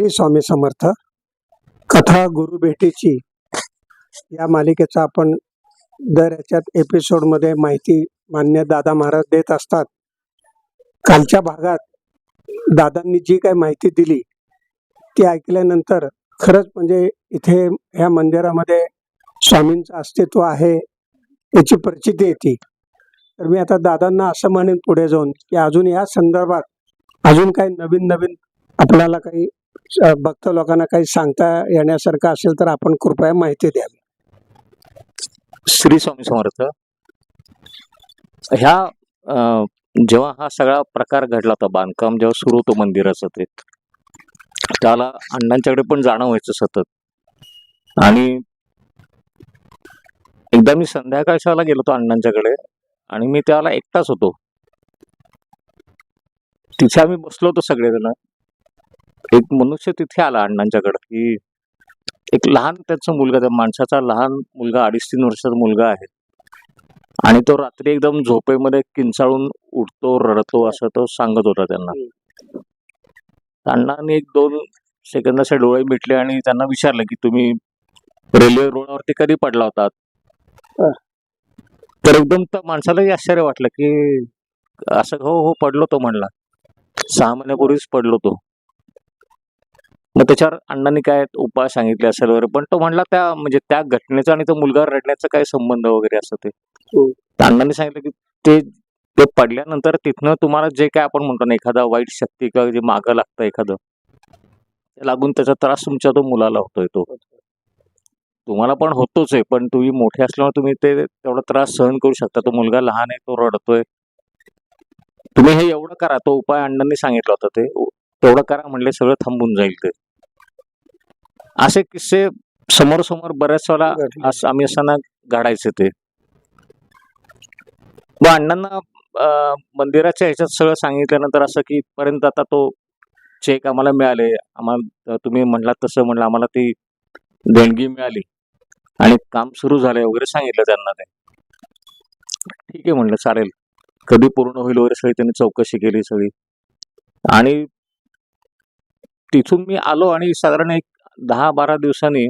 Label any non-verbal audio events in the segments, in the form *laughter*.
श्री स्वामी समर्थ. कथा गुरु भेटीची या मालिकेचा आपण दर याच्यात एपिसोडमध्ये माहिती मान्य दादा महाराज देत असतात. कालच्या भागात दादांनी जी काही माहिती दिली ती ऐकल्यानंतर खरंच म्हणजे इथे ह्या मंदिरामध्ये स्वामींचं अस्तित्व आहे याची प्रचिती येते. तर मी आता दादांना असं म्हणेन पुढे जाऊन की अजून या संदर्भात अजून काही नवीन नवीन आपल्याला काही भक्त लोकांना काही सांगता येण्यासारखं असेल तर आपण कृपया माहिती द्यावी श्री स्वामी समर्थ. ह्या अं, जेव्हा हा सगळा प्रकार घडला होता बांधकाम जेव्हा सुरू होतं मंदिराचं ते त्याला अण्णांच्याकडे पण जाणं व्हायचं सतत. आणि एकदा मी संध्याकाळच्याला गेलो होतो अण्णांच्याकडे आणि मी त्याला एकटाच होतो. तिथे आम्ही बसलो होतो सगळेजण. एक मनुष्य तिथे आला अण्णांच्याकडे की एक लहान त्याचा मुलगा त्या माणसाचा लहान मुलगा अडीच तीन वर्षाचा मुलगा आहे. आणि तो रात्री एकदम झोपेमध्ये किंचाळून उठतो रडतो असं तो सांगत होता त्यांना. अण्णांनी एक दोन सेकंद असे डोळे मिटले आणि त्यांना विचारलं की तुम्ही रेल्वे रुळावरती कधी पडला होतात अ. तर एकदम त्या माणसालाही आश्चर्य वाटलं की असं हो हो पडलो तो म्हणला. सहा महिन्यापूर्वीच पडलो तो. मग त्याच्यावर अण्णांनी काय उपाय सांगितले असेल वगैरे? पण तो म्हणला त्या म्हणजे त्या घटनेचा आणि तो मुलगा रडण्याचा काय संबंध वगैरे असं ते. तर अण्णांनी सांगितलं की ते ते पडल्यानंतर तिथनं तुम्हाला जे काय आपण म्हणतो ना एखादा वाईट शक्ती किंवा जे मागं लागतं एखादं ते लागून त्याचा त्रास तुमच्या तो मुलाला होतोय तो. तुम्हाला पण होतोच आहे पण तुम्ही मोठे असल्यामुळे तुम्ही ते तेवढा त्रास सहन करू शकता. तो मुलगा लहान आहे तो रडतोय. तुम्ही हे एवढं करा. तो उपाय अण्णांनी सांगितला होता ते. तेवढं करा म्हणले सगळं थांबून जाईल ते. असे किस्से समोर समोर बऱ्याच वेळा आम्ही असताना घडायचे ते. मग अण्णांना मंदिराच्या ह्याच्यात सगळं सांगितल्यानंतर असं की पर्यंत आता तो चेक आम्हाला मिळाले. आम्हाला तुम्ही म्हणलात तसं म्हणलं आम्हाला ती देणगी मिळाली. आणि काम सुरू झालंय वगैरे सांगितलं त्यांना ते. ठीक आहे म्हणलं चालेल. कधी पूर्ण होईल वगैरे सगळी त्यांनी चौकशी केली सगळी. आणि तिथून मी आलो आणि साधारण एक दहा बारा दिवसांनी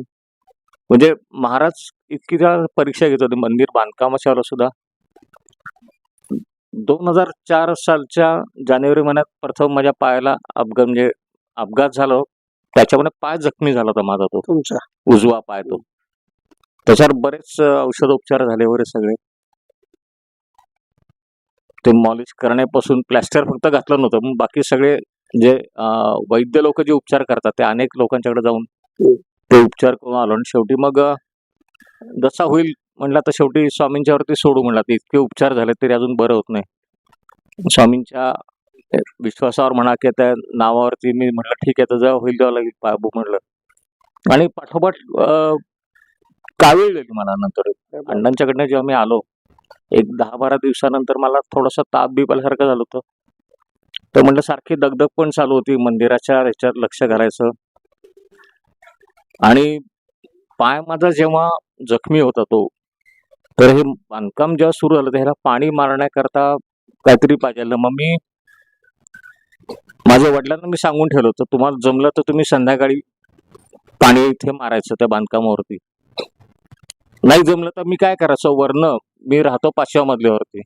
म्हणजे महाराज इतकी वेळा परीक्षा घेत होते. मंदिर बांधकामाच्या वेळेला सुद्धा. दोन हजार चार सालच्या जानेवारी महिन्यात प्रथम माझ्या पायाला अपघात म्हणजे अपघात झाला. त्याच्यामध्ये पाय जखमी झाला होता माझा तो. तुमचा? उजवा पाय तो. त्याच्यावर बरेच औषधोपचार झाले वगैरे सगळे. ते मॉलिश करण्यापासून प्लॅस्टर फक्त घातलं नव्हतं. बाकी सगळे जे वैद्य लोक जे उपचार करतात ते अनेक लोकांच्याकडे जाऊन. ते उपचार करून आलो आणि शेवटी मग जसा होईल म्हणला तर शेवटी स्वामींच्या वरती सोडू म्हणला. ते इतके उपचार झाले तरी अजून बरं होत नाही. स्वामींच्या विश्वासावर म्हणा की त्या नावावरती मी म्हटलं ठीक आहे तर जेव्हा होईल तेव्हा लागेल बाबू म्हटलं आणि पाठोपाठ कावीळ गेली मला नंतर? अण्णांच्याकडनं जेव्हा मी आलो एक दहा बारा दिवसानंतर मला थोडासा ताप बीपाल्यासारखं झालं होतं. तर म्हटलं सारखी दगदग पण चालू होती. मंदिराच्या ह्याच्यात लक्ष घालायचं. आणि पाय माझा जेव्हा जखमी होता तो तर हे बांधकाम जेव्हा सुरू झालं तर ह्याला पाणी मारण्याकरता काहीतरी पाहिजे मग मी माझ्या वडिलांना मी सांगून ठेवलं होतं तुम्हाला जमलं तर तुम्ही संध्याकाळी पाणी इथे मारायचं त्या बांधकामावरती. नाही जमलं तर मी काय करायचं? वरनं मी राहतो पाचव्या मजल्यावरती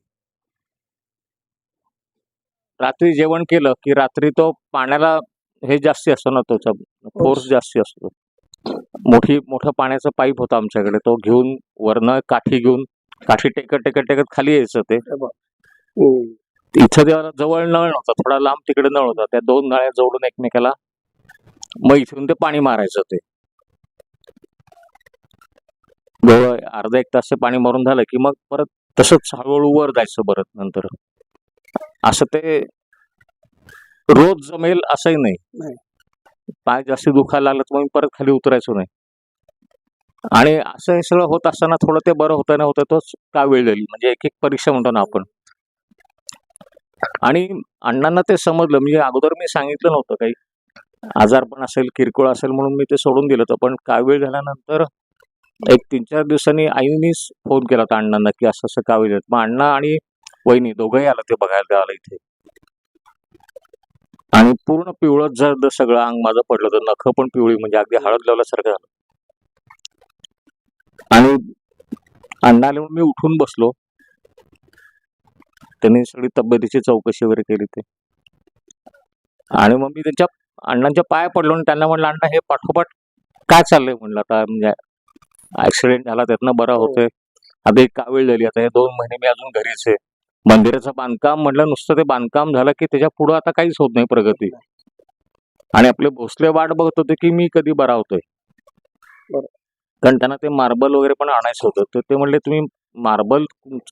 रात्री जेवण केलं की रात्री तो पाण्याला हे जास्ती असतो ना त्याचा फोर्स जास्ती असतो. मोठी मोठं पाण्याचं पाईप होतं आमच्याकडे. तो घेऊन वरनं काठी घेऊन काठी टेकत टेकत टेकत खाली यायचं ते. हम्म. इथं देवाला जवळ नळ नव्हता थोडा लांब तिकडे नळ होता त्या दोन नळ्या जोडून एकमेकाला मग इथून ते पाणी मारायचं ते. जवळ अर्धा एक तास पाणी मारून झालं की मग परत तसंच हळूहळू वर जायचं परत नंतर. असं ते रोज जमेल असंही नाही. पाय जास्त दुखायला लागला तर मग परत खाली उतरायचो नाही. आणि असं हे सगळं होत असताना थोडं ते बरं होतं ना होतं तोच का वेळ झाली म्हणजे एक एक परीक्षा म्हणतो ना आपण. आणि अण्णांना ते समजलं म्हणजे अगोदर मी सांगितलं नव्हतं काही. आजारपण असेल किरकोळ असेल म्हणून मी ते सोडून दिलं होतं पण कावीळ झाल्यानंतर एक तीन चार दिवसांनी आईनीच फोन केला होता अण्णांना की असं असं कावीळ झालं. मग अण्णा आणि वहिनी दोघंही आलं ते बघायला आलं इथे. आणि पूर्ण पिवळत जर सगळं अंग माझं पडलं तर नख पण पिवळी म्हणजे अगदी हळद लावल्यासारखं झालं. आणि अण्णा आल्यावर मी उठून बसलो. त्यांनी सगळी तब्येतीची चौकशी वगैरे केली ते. आणि मग मी त्यांच्या अण्णांच्या पाया पडलो आणि त्यांना म्हणलं अण्णा हे पाठोपाठ काय चाललंय? म्हणलं आता म्हणजे ऍक्सिडेंट झाला त्यातनं बरा होतोय. आता एक कावीळ झाली आता हे दोन महिने मी अजून घरीच आहे. मंदिराचं बांधकाम म्हटलं नुसतं ते बांधकाम झालं की त्याच्या पुढं आता काहीच होत नाही प्रगती. आणि आपले भोसले वाट बघत होते की मी कधी बरा होतोय. कारण त्यांना ते मार्बल वगैरे पण आणायचं होतं. तर ते म्हणले तुम्ही मार्बल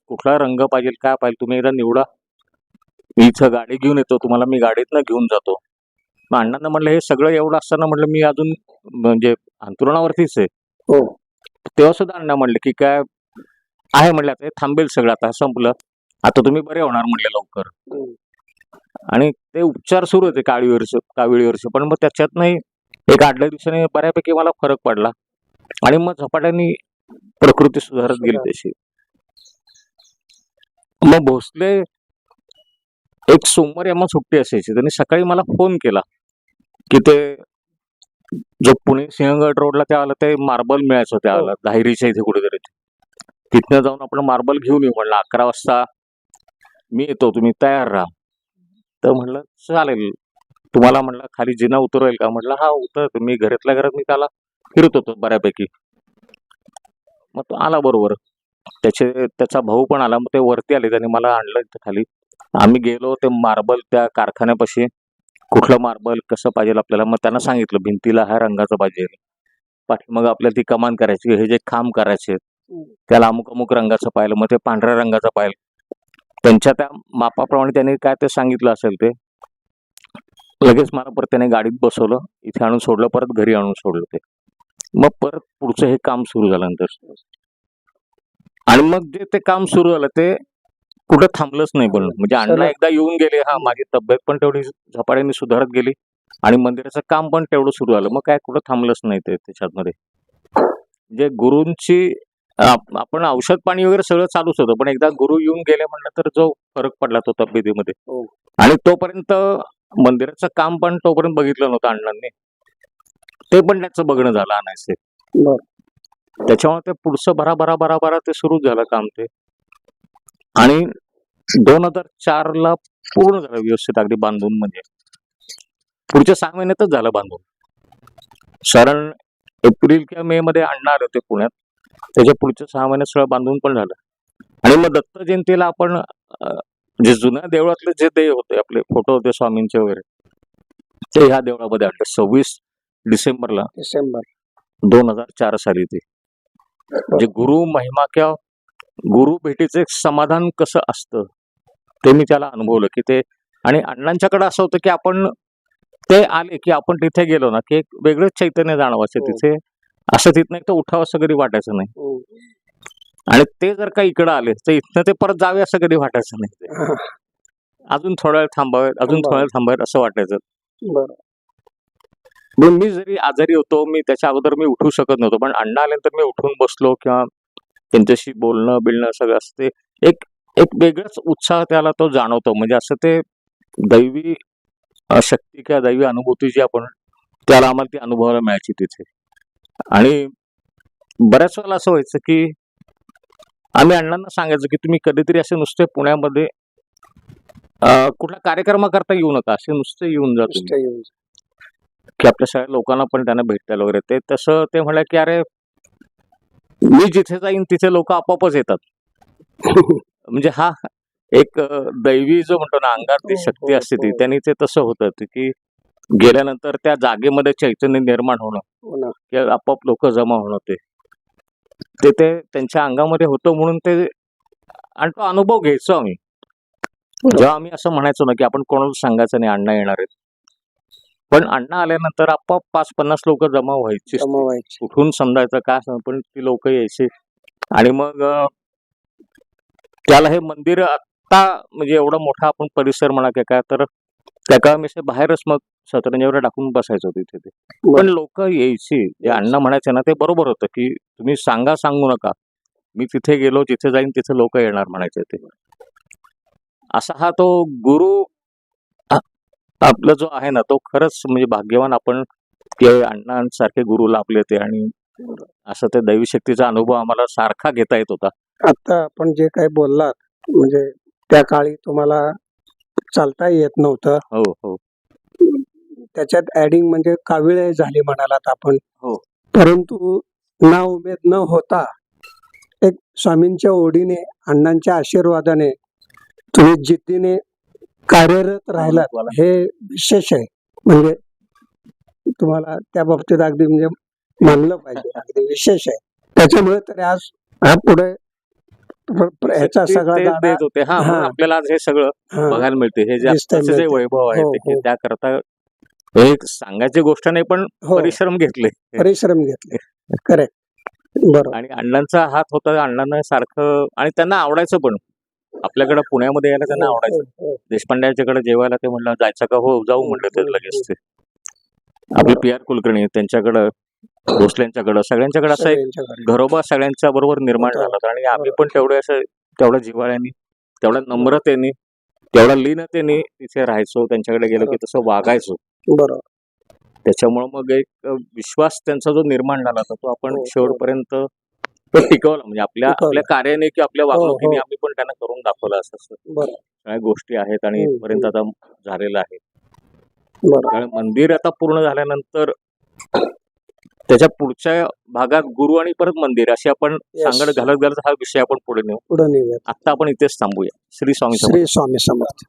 कुठला रंग पाहिजे काय पाहिजे तुम्ही एकदा निवडा. मी इथं गाडी घेऊन येतो तुम्हाला मी गाडीतनं घेऊन जातो. मग अण्णांना म्हणलं हे सगळं एवढं असताना म्हणलं मी अजून म्हणजे अंतरुणावरतीच आहे. हो. तेव्हा सुद्धा अण्णा म्हणले की काय आहे म्हणलं आता हे थांबेल सगळं आता संपलं. आता तुम्ही बरे होणार म्हणले लवकर. आणि ते उपचार सुरू होते काळीवरचे काविळीवरचे पण मग त्याच्यात नाही एक आठ दिवसांनी बऱ्यापैकी मला फरक पडला. आणि मग झपाट्याने प्रकृती सुधारत गेली. तशी. मग भोसले एक सोमवारी आम्हाला सुट्टी असायची. त्यांनी सकाळी मला फोन केला की ते जो पुणे सिंहगड रोडला त्यावेळेला ते मार्बल मिळायचं त्यावेळेला धायरीच्या इथे कुठेतरी. तिथनं जाऊन आपण मार्बल घेऊन येऊ म्हणलं. अकरा वाजता मी येतो तुम्ही तयार राहा. तर म्हणलं चालेल. तुम्हाला म्हणलं खाली जिना उतरवेल का? म्हटलं हा उतरतो मी घरातल्या घरात मी त्याला फिरत होतो बऱ्यापैकी. मग तो आला बरोबर. त्याचे त्याचा भाऊ पण आला. मग ते वरती आले. त्याने मला आणलं इथं खाली. आम्ही गेलो ते मार्बल त्या कारखान्यापाशी. कुठलं मार्बल कसं पाहिजे आपल्याला? मग त्यांना सांगितलं भिंतीला ह्या रंगाचं पाहिजे. पाठीमागं आपल्याला ती कमान करायची हे जे खांब करायचे त्याला अमुक अमुक रंगाचं पाहिलं. मग ते पांढऱ्या रंगाचं पाहिलं. त्यांच्या त्या मापाप्रमाणे त्यांनी काय ते सांगितलं असेल ते लगेच मला परत त्याने गाडीत बसवलं इथे आणून सोडलं परत घरी आणून सोडलं ते. मग परत पुढचं हे काम सुरू झालं नंतर आणि मग जे ते काम सुरू झालं ते कुठं थांबलंच नाही पण म्हणजे अण्णा. एकदा येऊन गेले हा माझी तब्येत पण तेवढी झपाट्याने सुधारत गेली आणि मंदिराचं काम पण तेवढं सुरू झालं. मग काय कुठं थांबलंच नाही ते त्याच्यातमध्ये म्हणजे गुरूंची आपण औषध पाणी वगैरे सगळं चालूच होतं. पण एकदा गुरु येऊन गेले म्हणलं तर जो फरक पडला तो तब्येतीमध्ये. हो. आणि तोपर्यंत मंदिराचं काम पण तोपर्यंत बघितलं नव्हतं अण्णांनी. ते पण त्याचं बघणं झालं आणायचे. बरं. त्याच्यामुळे ते पुढचं भरा भरा भरा भरा ते सुरू झालं काम ते. आणि दोन हजार चार ला पूर्ण झालं व्यवस्थित अगदी बांधून म्हणजे. पुढच्या सहा महिन्यातच झालं बांधून. कारण एप्रिल किंवा मे मध्ये अण्णा आले होते पुण्यात. त्याच्या पुढच्या सहा महिन्यात सगळं बांधून पण झालं. आणि मग दत्त जयंतीला आपण जे जुन्या देवळातले जे देव होते आपले फोटो होते स्वामींचे वगैरे ते ह्या देवळामध्ये आणले. सव्वीस डिसेंबरला डिसेंबर. दोन हजार चार साली ते. म्हणजे गुरु महिमा किंवा गुरु भेटीचं एक समाधान कसं असतं ते मी त्याला अनुभवलं की ते आणि अण्णांच्याकडे असं होतं की आपण ते आले की आपण तिथे गेलो ना की एक वेगळंच चैतन्य जाणवायचं हो. तिथे. असं तिथनं एक तर उठावं असं कधी वाटायचं नाही. हो. आणि ते जर का इकडं आले तर इथनं ते परत जावे असं कधी वाटायचं नाही. अजून थोडा वेळ थांबावे अजून थोडा वेळ थांबावेत असं वाटायचं. मग मी जरी आजारी होतो मी त्याच्या अगोदर मी उठू शकत नव्हतो पण अण्णा आल्यानंतर मी उठून बसलो किंवा त्यांच्याशी बोलणं बिलणं सगळं असं ते एक एक वेगळाच उत्साह त्याला तो जाणवतो. म्हणजे असं ते दैवी शक्ती किंवा दैवी अनुभूती जी आपण त्याला आम्हाला ती अनुभवायला मिळायची तिथे. आणि बऱ्याच वेळेला असं व्हायचं की आम्ही अण्णांना सांगायचो की तुम्ही कधीतरी असे नुसते पुण्यामध्ये अ, कुठल्या कार्यक्रमाकरता येऊ नका असे नुसते येऊन जा तुम्ही नुसतं येऊन जा. की आपल्या सगळ्या लोकांना पण त्यांना भेटायला वगैरे ते तसं ते म्हणलं की अरे मी जिथे जाईन तिथे लोक आपोआपच येतात *laughs* म्हणजे हा एक दैवी जो म्हणतो ना अंगात ती हो, शक्ती हो, असते ती हो. त्यांनी ते तसं होतं की गेल्यानंतर त्या जागेमध्ये चैतन्य निर्माण होणं हो किंवा आपोआप लोक जमा होणं ते. ते त्यांच्या अंगामध्ये होतं म्हणून ते आणि तो अनुभव घ्यायचो आम्ही. जेव्हा आम्ही असं म्हणायचो ना की आपण कोणाला सांगायचं नाही अण्णा येणार आहेत. पण अण्णा आल्यानंतर आपोआप पाच पन्नास लोक जमा व्हायची. कुठून समजायचं काय समज पण ती लोक यायची. आणि मग त्याला हे मंदिर आत्ता म्हणजे एवढा मोठा आपण परिसर म्हणा की काय तर त्या काळात बाहेरच मग सतरंजीवर टाकून बसायचो तिथे ते. पण लोक यायची जे अण्णा म्हणायचे ना ते बरोबर होतं की तुम्ही सांगा सांगू नका. मी तिथे गेलो जिथे जाईन तिथे लोक येणार म्हणायचे ते. असा हा तो गुरु आपला जो आहे ना तो खरंच म्हणजे भाग्यवान आपण ते अण्णांसारखे गुरु लाभले होते आणि असं ते दैवी शक्तीचा अनुभव आम्हाला सारखा घेता येत होता. आता आपण जे काही बोललात म्हणजे त्या काळी तुम्हाला चालता येत नव्हतं. हो हो. त्याच्यात ऍडिंग म्हणजे काविळे झाली म्हणालात आपण हो. परंतु ना उमेद न होता एक स्वामींच्या ओढीने अण्णांच्या आशीर्वादाने तुम्ही जिद्दीने कार्यरत राहिलात हे विशेष आहे म्हणजे तुम्हाला त्या बाबतीत अगदी म्हणजे मानलं पाहिजे अगदी विशेष आहे त्याच्यामुळे तरी आज हा पुढे ह्याचा सगळा देत होते हा. आपल्याला आज हे सगळं बघायला मिळते हे जे. वैभव आहे हो, हो. त्याकरता एक सांगायची गोष्ट नाही पण हो. परिश्रम घेतले. परिश्रम घेतले. करेक्ट बरोबर. आणि अण्णांचा हात होता अण्णांना सारखं आणि त्यांना आवडायचं पण. आपल्याकडे पुण्यामध्ये यायला त्यांना आवडायचं. हो, हो. देशपांड्याच्याकडे जेवायला ते म्हणलं जायचं का हो? जाऊ म्हणलं ते लगेच ते. आपले पी आर कुलकर्णी त्यांच्याकडं भोसल्यांच्याकडं सगळ्यांच्याकडे असं एक सगळ्यांच्याकडे. घरोबा सगळ्यांच्या बरोबर निर्माण. झाला होता. आणि आम्ही पण तेवढे असं तेवढ्या जिव्हाळ्याने तेवढ्या नम्रतेने तेवढ्या लीनतेने तिथे राहायचो त्यांच्याकडे गेलो की तसं वागायचो. बरोबर. त्याच्यामुळे मग एक विश्वास त्यांचा जो निर्माण झाला होता तो आपण हो, हो. शेवटपर्यंत तो टिकवला. म्हणजे आपल्या. आपल्या कार्याने की आपल्या हो, वागणुकीने. आम्ही पण त्यांना करून दाखवलं असं सगळ्या गोष्टी आहेत आणि इथपर्यंत आता झालेलं आहे. त्यामुळे मंदिर आता पूर्ण झाल्यानंतर त्याच्या पुढच्या भागात गुरु आणि परत मंदिर अशी आपण. सांगड घालत घालत हा विषय आपण पुढे नेऊ. पुढे नेऊयात. आता आपण इथेच थांबूया. श्री स्वामी. श्री स्वामी समर्थ.